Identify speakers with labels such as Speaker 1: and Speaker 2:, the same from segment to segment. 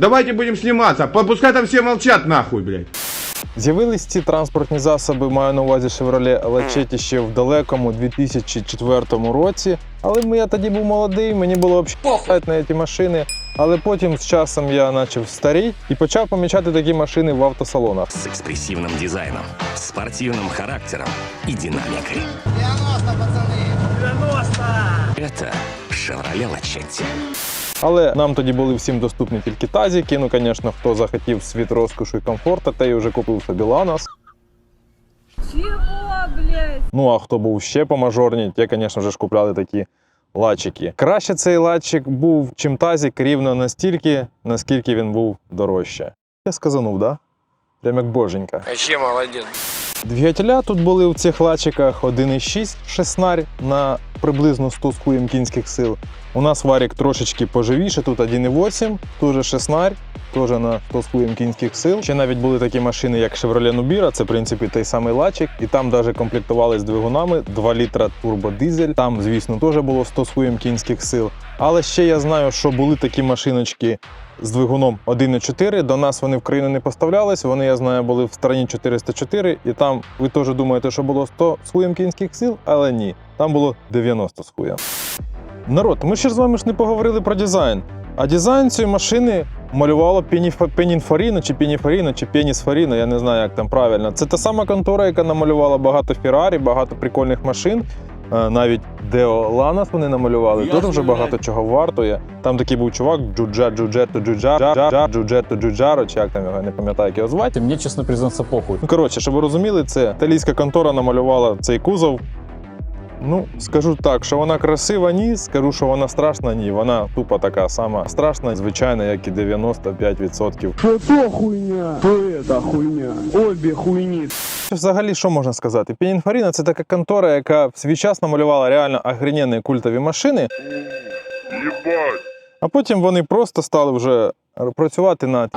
Speaker 1: Давайте будем сниматься. Пускай там все молчат нахуй, блядь.
Speaker 2: З'явились ці транспортні засоби, маю на увазі Chevrolet Lachetti ще в далекому 2004 році. Але ми- я тоді був молодий, мені було взагалі на ці машини. Але потім з часом я почав старіти і почав помічати такі машини в автосалонах.
Speaker 3: с экспрессивным дизайном, спортивным характером и динамикой. 90, Это Chevrolet Lachetti.
Speaker 2: Але нам тоді були всім доступні тільки тазіки. Ну, звісно, хто захотів світ розкошу і комфорту, той вже купив собі Ланос.
Speaker 4: Чего, блядь?
Speaker 2: Ну а хто був ще по мажорні, ті, звісно вже ж купляли такі лачики. Краще цей лачик був, чим тазік, рівно настільки, наскільки він був дорожче. Я сказанув, да? Прям як боженька.
Speaker 5: Вообще молодец.
Speaker 2: Двигателя тут були в цих лачиках 1,6 шеснарь на приблизно 100 з хуєм кінських сил. У нас варік трошечки поживіше, тут 1,8, теж шеснарь, теж на 100 з хуєм кінських сил. Ще навіть були такі машини, як Chevrolet Nubira, це в принципі той самий лачик, і там навіть комплектували двигунами 2 літра турбодизель. Там, звісно, теж було 100 з хуєм кінських сил. Але ще я знаю, що були такі машиночки з двигуном 1.4. До нас вони в країну не поставлялись. Вони, я знаю, були в стороні 404, і там ви теж думаєте, що було 100 з хуєм кінських сил, але ні, там було 90 з хуєм. Народ, ми ще з вами ж не поговорили про дизайн. А дизайн цієї машини малювало Пеніфа- чи Пеніфоріно чи Пенісфоріно, я не знаю, як там правильно. Це та сама контора, яка намалювала багато Феррарі, багато прикольних машин. Е, Навіть Део Ланас вони намалювали. Теж вже багато чого вартує. Там такий був чувак Джуджа Джуджето Джуджа Джа Джуджето Джуджаро, чи як там його я не пам'ятаю, як його звати.
Speaker 6: Мне, честно признаться, похуй.
Speaker 2: Ну коротше, щоб ви розуміли, це італійська контора намалювала цей кузов. Ну, скажу так, що вона красива, ні. Скажу, що вона страшна, ні. Вона тупо така сама страшна, звичайна, як і 95%.
Speaker 7: Что то хуйня, то это хуйня. Обе хуйни.
Speaker 2: Взагалі, що можна сказати? Пінінфоріна це така контора, яка в свій час намалювала реально агренєнні культові машини. А потім вони просто стали вже працювати над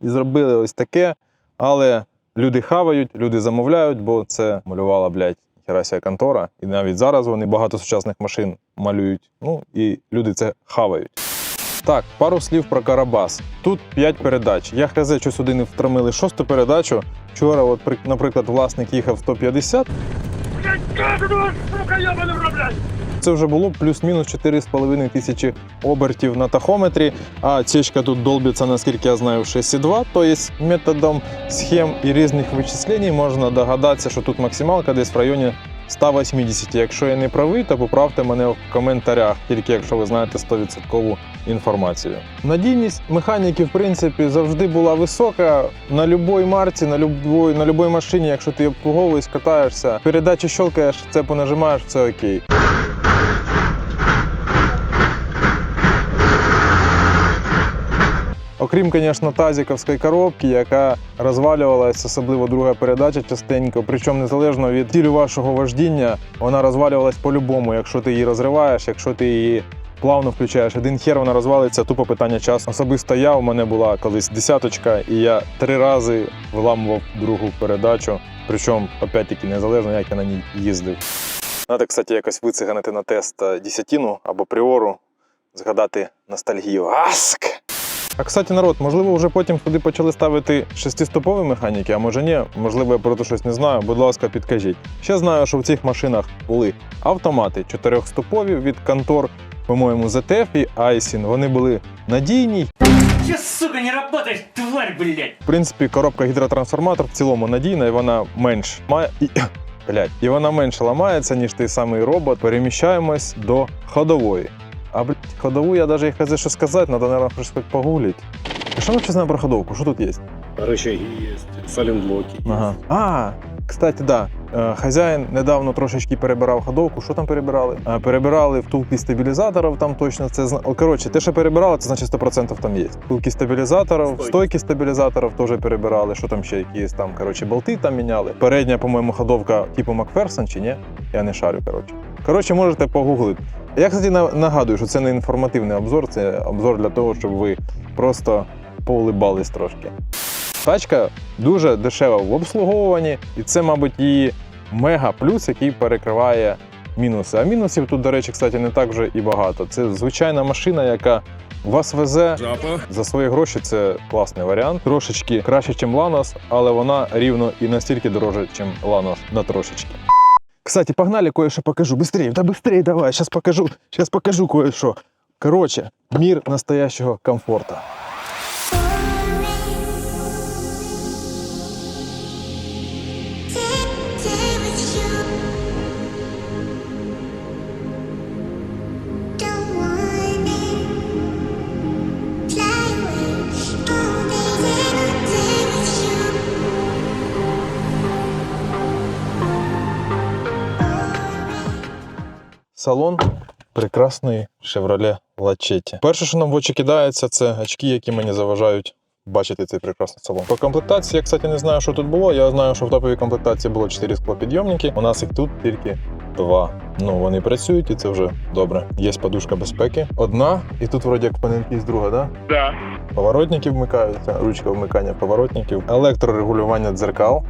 Speaker 2: і зробили ось таке. Але люди хавають, люди замовляють, бо це малювала, блядь, херася контора. І навіть зараз вони багато сучасних машин малюють. Ну і люди це хавають. Так, пару слів про Карабас. Тут 5 передач. Я що сюди не втрамили шосту передачу. Вчора, от, наприклад, власник їхав 150. Це вже було плюс-мінус 4,5 тисячі обертів на тахометрі, а цічка тут долбиться, наскільки я знаю, в 6,2. Тобто методом схем і різних вичислень можна догадатися, що тут максималка десь в районі 180. Якщо я не правий, то поправте мене в коментарях, тільки якщо ви знаєте 100% інформацію. Надійність механіки, в принципі, завжди була висока на будь-якій марці, на любой, на машині, якщо ти обслуговуєш, катаєшся, передачі щелкаєш, це понажимаєш, це окей. Окрім, звісно, тазіковської коробки, яка розвалювалась, особливо друга передача частенько. Причому незалежно від тілю вашого вождіння, вона розвалювалась по-любому, якщо ти її розриваєш, якщо ти її плавно включаєш. Один хер вона розвалиться, тупо питання часу. Особисто я у мене була колись десяточка, і я три рази виламував другу передачу. Причому, опять-таки, незалежно, як я на ній їздив. Треба, кстати, якось вициганити на тест е, десятину або пріору, згадати ностальгію. Аск! А кстати, народ, можливо, вже потім сюди почали ставити шестистопові механіки, а може ні, можливо, я про це щось не знаю. Будь ласка, підкажіть. Ще знаю, що в цих машинах були автомати чотирьохстопові від контор, по-моєму, ZF і Айсін. Вони були надійні.
Speaker 8: Че, сука, не работаешь, тварь, блядь?
Speaker 2: В принципі, коробка гідротрансформатор в цілому надійна, і вона менш має. І... І вона менше ламається, ніж той самий робот. Переміщаємось до ходової. А блядь, ходову я даже хз що сказати, надо, наверное, щось погуглить. Что взагалі знаємо про ходовку? Что тут есть?
Speaker 9: Рычаги есть, сайлентблоки.
Speaker 2: Ага. А, кстати, да. Е, Хазяїн недавно трошечки перебирав ходовку. Що там перебирали? Е, Перебирали втулки стабілізаторів, там точно це Коротше, те, що перебирали, це значить 100% там є. Втулки стабілізаторів,
Speaker 9: Стойки.
Speaker 2: стойки стабілізаторів теж перебирали. Що там ще якісь там, коротше, болти там міняли. Передня, по-моєму, ходовка типу Макферсон чи ні? Я не шарю, коротше. Коротше, можете погуглити. Я, кстати, нагадую, що це не інформативний обзор, це обзор для того, щоб ви просто поулибались трошки. Тачка дуже дешева в обслуговуванні, і це, мабуть, її мега плюс, який перекриває мінуси. А мінусів тут, до речі, кстати, не так вже і багато. Це звичайна машина, яка Вас везе за свої гроші. Це класний варіант. Трошечки краще, ніж Ланос, але вона рівно і настільки дороже, ніж Ланос на трошечки. Кстати, погнали, кое-что покажу. Быстрее, да быстрее давай, сейчас покажу, сейчас покажу кое-что. Короче, мир настоящего комфорта. Салон прекрасної Chevrolet Lachetti. Перше, що нам в очі кидається, це очки, які мені заважають бачити цей прекрасний салон. По комплектації, я, кстати, не знаю, що тут було. Я знаю, що в топовій комплектації було 4 склопідйомники. У нас їх тут тільки два. Ну, вони працюють і це вже добре. Є подушка безпеки. Одна, і тут вроді як з друга, да?
Speaker 7: Да.
Speaker 2: Поворотники вмикаються, ручка вмикання поворотників, електрорегулювання дзеркал.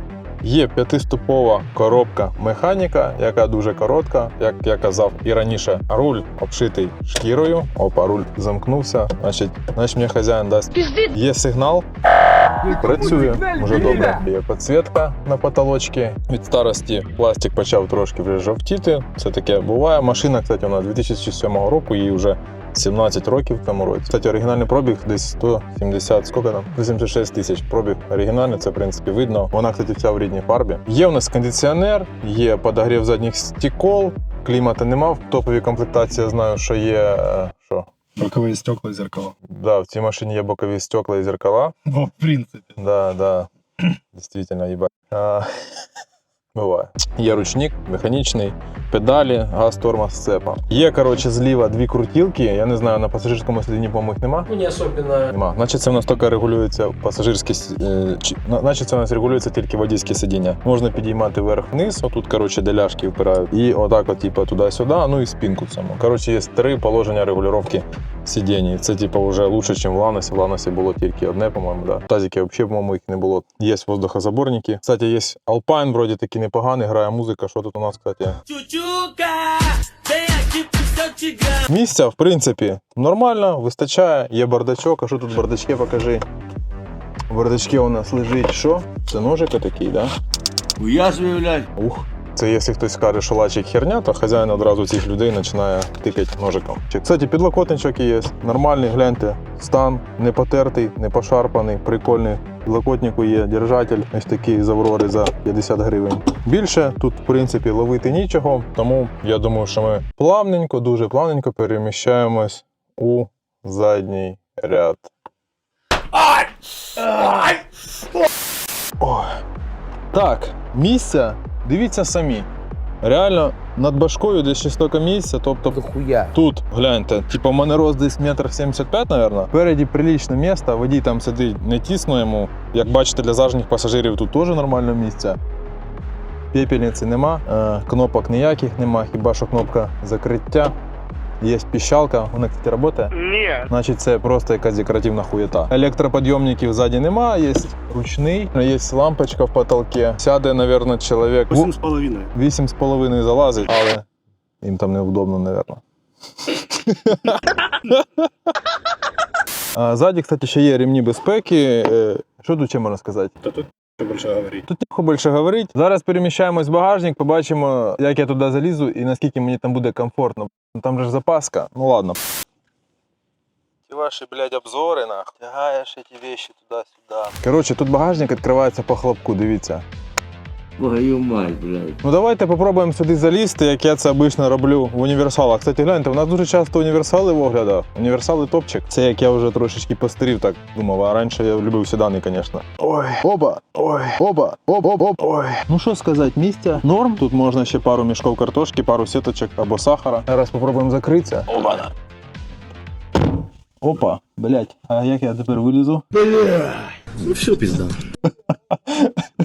Speaker 2: Є п'ятиступова коробка механіка, яка дуже коротка, як я казав і раніше. Руль обшитий шкірою. Опа, руль замкнувся. Значить, значить мені хазяїн дасть. Є сигнал. Працює вже добре. Є підсвітка на потолочці. Від старості пластик почав трошки вже жовтіти. Це таке буває. Машина, кстати, вона 2007 року, їй вже 17 років в цьому році. Кстати, оригінальний пробіг десь 170, скільки там? 86 тисяч. Пробіг оригінальний, це в принципі видно. Вона, кстати, вся в рідній фарбі. Є у нас кондиціонер, є подогрів задніх стекол. Клімата нема. В топовій комплектації я знаю, що є. е, Що?
Speaker 9: Боковые стекла и зеркала.
Speaker 2: Да, в цій машині є бокові стекла і зеркала.
Speaker 9: Ну, в принципе.
Speaker 2: Да, да. Действительно, ебать. А, Буває. Є ручник механічний, педалі, газ, тормоз, сцепа. Є, коротше, зліва дві крутілки. Я не знаю, на пасажирському сидінні, по-моєму, їх нема.
Speaker 5: Ну, не особенно.
Speaker 2: Нема. Значить, це в нас тільки регулюється пасажирські е, значить, це у нас регулюється тільки водійське сидіння. Можна підіймати вверх-вниз, отут, коротше, де ляшки впирають. І отак, от, типу, туди-сюди, ну і спинку саму. Коротше, є три положення регулювання сидінь. Це, типу, вже лучше, ніж в Ланосі. В Ланосі було тільки одне, по-моєму, да. Тазики взагалі, по-моєму, їх не було. Є воздухозаборники. Кстати, є Alpine, вроді таки непоганий, грає музика. Що тут у нас, кстати? Чучука! Місця, в принципі, нормально, вистачає. Є бардачок. А що тут в бардачке, покажи. В бардачке у нас лежить що? Це ножик такий, да?
Speaker 8: Ув'язую, блядь.
Speaker 2: Ух. Це якщо хтось скаже, що лачик херня, то хазяїн одразу цих людей починає тикати ножиком. Кстати, підлокотничок є. Нормальний, гляньте. Стан не потертий, не пошарпаний, прикольний. Підлокотнику є держатель, ось такий з Аврори за 50 гривень. Більше тут, в принципі, ловити нічого, тому я думаю, що ми плавненько, дуже плавненько переміщаємось у задній ряд. Ой. Так, місця, дивіться самі. Реально над башкою десь ще стільки місця, тобто тут, гляньте, типу, в мене рост десь метр 75, мабуть. Впереді прилічне місце, водій там сидить не тісно йому. Як бачите, для зажніх пасажирів тут теж нормальне місце. Пепельниці нема, е, кнопок ніяких нема, хіба що кнопка закриття. Є піщалка, вона, кстати, працює?
Speaker 7: Ні.
Speaker 2: Значить, це просто якась декоративна хуєта. Електроподйомників ззаді нема, є ручний, є лампочка в потолке. Сяде, мабуть, чоловік.
Speaker 9: Восемь с половиной.
Speaker 2: Вісім з половиною залазить, але їм там неудобно, мабуть. Ззаді, кстати, ще є ремні безпеки. Що тут ще можна сказати?
Speaker 9: Больше говорить.
Speaker 2: Тут тихо більше говорить. Зараз переміщаємось в багажник, побачимо, як я туди залізу і наскільки мені там буде комфортно. Ну, Там же ж запаска. Ну ладно. Ці ваші, блядь, обзори, нах. Тягаєш ці вещи туди-сюди. Коротше, тут багажник відкривається по хлопку, дивіться.
Speaker 8: Твою мать, блядь.
Speaker 2: Ну давайте попробуємо сюди залізти, як я це обично роблю в універсалах. Кстати, гляньте, у нас дуже часто універсали в оглядах. Універсали топчик. Це як я вже трошечки постарів, так думав. А раніше я любив седани, звісно. Ой, оба, ой, оба, оп, оп, оп, ой. Ну що сказати, місця норм. Тут можна ще пару мішков картошки, пару сіточок або сахара. Зараз попробуємо закритися. Опа. Опа, блять, а як я тепер вилізу?
Speaker 9: Ну все, пизда.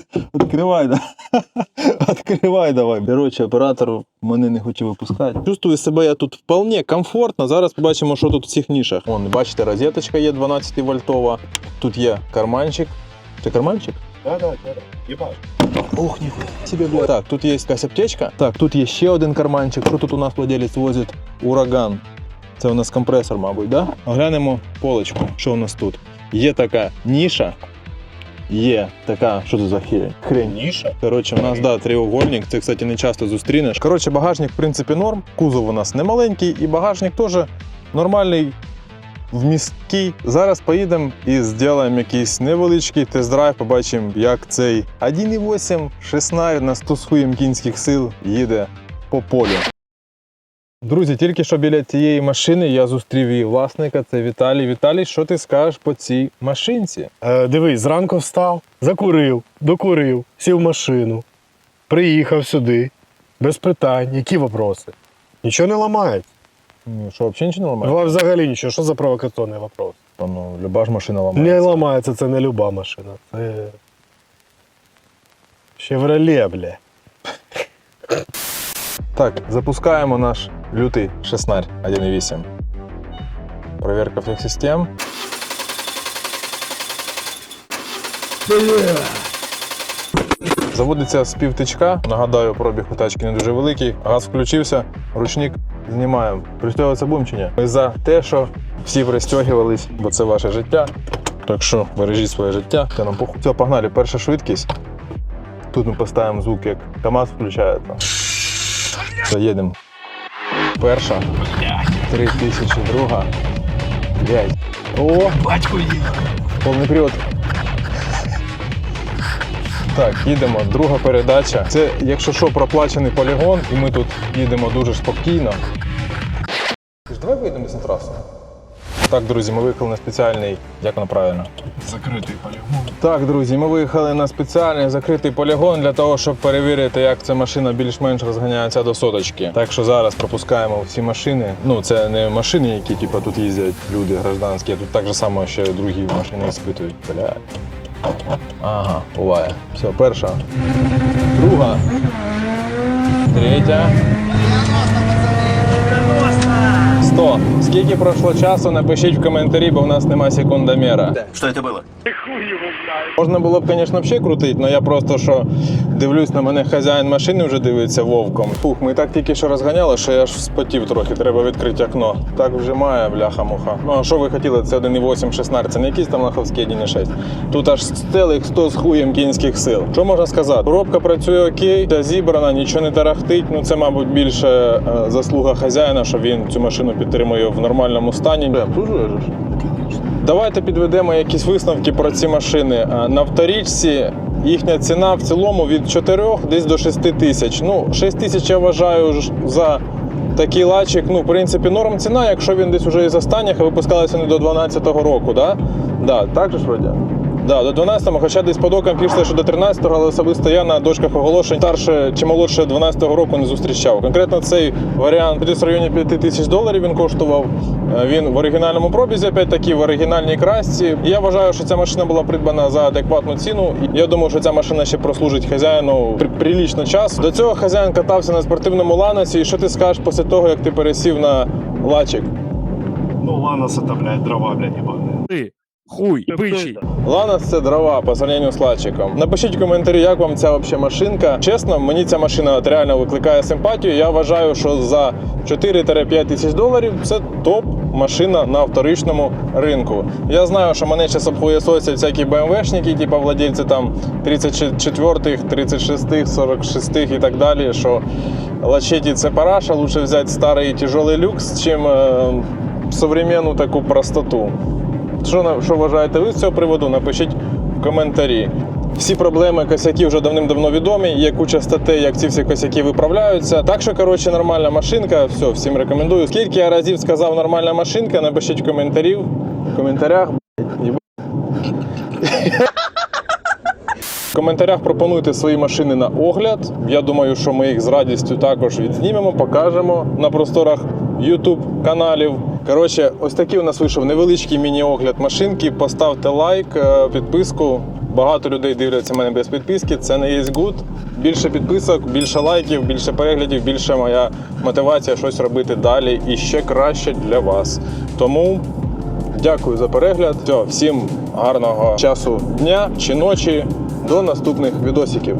Speaker 2: Откривай, да. Откривай давай. Коротше, оператор мене не хоче випускати. Чувствую себе я тут вполне комфортно. Зараз побачимо, що тут в цих нішах. Вон, бачите, розеточка є 12 вольтова. Тут є карманчик. Це карманчик?
Speaker 9: Да, да, да. да. Ебать.
Speaker 2: Ох, ніхуя себе, блядь. Так, тут є якась аптечка. Так, тут є ще один карманчик. Що тут у нас владелець возить? Ураган. Це у нас компресор, мабуть, да? Оглянемо полочку. Що у нас тут? Є така ніша. Є така, що це за хрень? Хрень.
Speaker 9: Ніша?
Speaker 2: Коротше, у нас да, треугольник, це, кстати, не часто зустрінеш. Коротше, багажник, в принципі, норм. Кузов у нас не маленький, і багажник теж нормальний, вмісткий. Зараз поїдемо і зробимо якийсь невеличкий тест-драйв, побачимо, як цей 1,8 шеснар на 100 з хуєм кінських сил їде по полю. Друзі, тільки що біля цієї машини я зустрів її власника, це Віталій. Віталій, що ти скажеш по цій машинці?
Speaker 9: Е, дивись, зранку встав, закурив, докурив, сів в машину, приїхав сюди, без питань. Які вопроси? Нічого не ламається.
Speaker 2: Ну, що, взагалі нічого не ламає?
Speaker 9: Ну, Взагалі нічого. Що за провокаційний вопрос?
Speaker 2: Ну, люба ж машина ламається.
Speaker 9: Не ламається, це не люба машина. Це. Chevrolet, бля.
Speaker 2: Так, запускаємо наш лютий шеснарь 1.8. Проверка всіх систем. Заводиться з півтичка. Нагадаю, пробіг у тачки не дуже великий. Газ включився, ручник знімаємо. Чи ні? Ми за те, що всі пристягувались, бо це ваше життя. Так що бережіть своє життя. Це нам похуй. Все, погнали. Перша швидкість. Тут ми поставимо звук, як КАМАЗ включається. Все, їдемо. Перша. Три тисячі, друга. П'ять. О! Батько їхав. Повний привод. Так, їдемо. Друга передача. Це, якщо що, проплачений полігон, і ми тут їдемо дуже спокійно. Давай вийдемо на трасу. Так, друзі, ми виїхали на спеціальний, як воно правильно?
Speaker 9: Закритий полігон.
Speaker 2: Так, друзі, ми виїхали на спеціальний закритий полігон для того, щоб перевірити, як ця машина більш-менш розганяється до соточки. Так що зараз пропускаємо всі машини. Ну, це не машини, які типу, тут їздять люди гражданські, а тут так же само ще другі машини іспитують. Бля. Ага, буває. Все, перша. Друга. Третя. 100. Скільки пройшло часу, напишіть в коментарі, бо в нас нема секундомера.
Speaker 3: Что это было?
Speaker 2: Можна було б, звісно, ще крутити, але я просто що дивлюсь на мене хазяїн машини вже дивиться вовком. Фух, ми так тільки що розганяли, що я ж спотів трохи, треба відкрити окно. Так вжимає, бляха-муха. Ну а що ви хотіли? Це 1,8 16, це не якісь там лаховські 1,6. Тут аж цілих 100 з хуєм кінських сил. Що можна сказати? Коробка працює окей, та зібрана, нічого не тарахтить. Ну це, мабуть, більше е, заслуга хазяїна, що він цю машину підтримує в нормальному стані. Прям тут? Давайте підведемо якісь висновки про ці машини. На вторічці їхня ціна в цілому від 4 десь до 6 тисяч. Ну, 6 тисяч я вважаю за такий лачик. Ну, в принципі, норм ціна, якщо він десь уже із останніх, а випускалися не до 12-го року, да? Да, так же ж вроді? Да, до 12-го, хоча десь по докам пішли, що до 13-го, але особисто я на дошках оголошень старше чи молодше 12-го року не зустрічав. Конкретно цей варіант десь в районі 5 тисяч доларів він коштував. Е, Він в оригінальному пробізі, опять таки в оригінальній красці. Я вважаю, що ця машина була придбана за адекватну ціну. Я думаю, що ця машина ще прослужить хазяїну при- прилічно час. До цього хазяїн катався на спортивному ланосі. І що ти скажеш після того, як ти пересів на лачик?
Speaker 9: Ну, Ланос это, блядь, дрова, блядь, ебаные.
Speaker 3: Хуй, бычий.
Speaker 2: Ланос це дрова по сравнению з лачиком. Напишіть в коментарі, як вам ця вообще машинка. Чесно, мені ця машина от реально викликає симпатію. Я вважаю, що за 4-5 тисяч доларів це топ машина на вторичному ринку. Я знаю, що мене зараз обхуєсосять всякі БМВшники, типу владельці там 34-х, 36-х, 46-х і так далі. Що лачеті це параша, лучше взяти старий тяжелий люкс, чим е, современну таку простоту. Що, що вважаєте ви з цього приводу? Напишіть в коментарі. Всі проблеми косяки вже давним-давно відомі. Є куча статей, як ці всі косяки виправляються. Так що, коротше, нормальна машинка. Все, всім рекомендую. Скільки я разів сказав нормальна машинка, напишіть в коментарі. В коментарях. В коментарях пропонуйте свої машини на огляд. Я думаю, що ми їх з радістю також відзнімемо, покажемо на просторах YouTube каналів. Коротше, ось такий у нас вийшов невеличкий міні-огляд машинки. Поставте лайк, е, підписку. Багато людей дивляться мене без підписки. Це не є гуд. Більше підписок, більше лайків, більше переглядів, більше моя мотивація щось робити далі і ще краще для вас. Тому Дякую за перегляд. Все, всім гарного часу дня чи ночі. До наступних відосиків.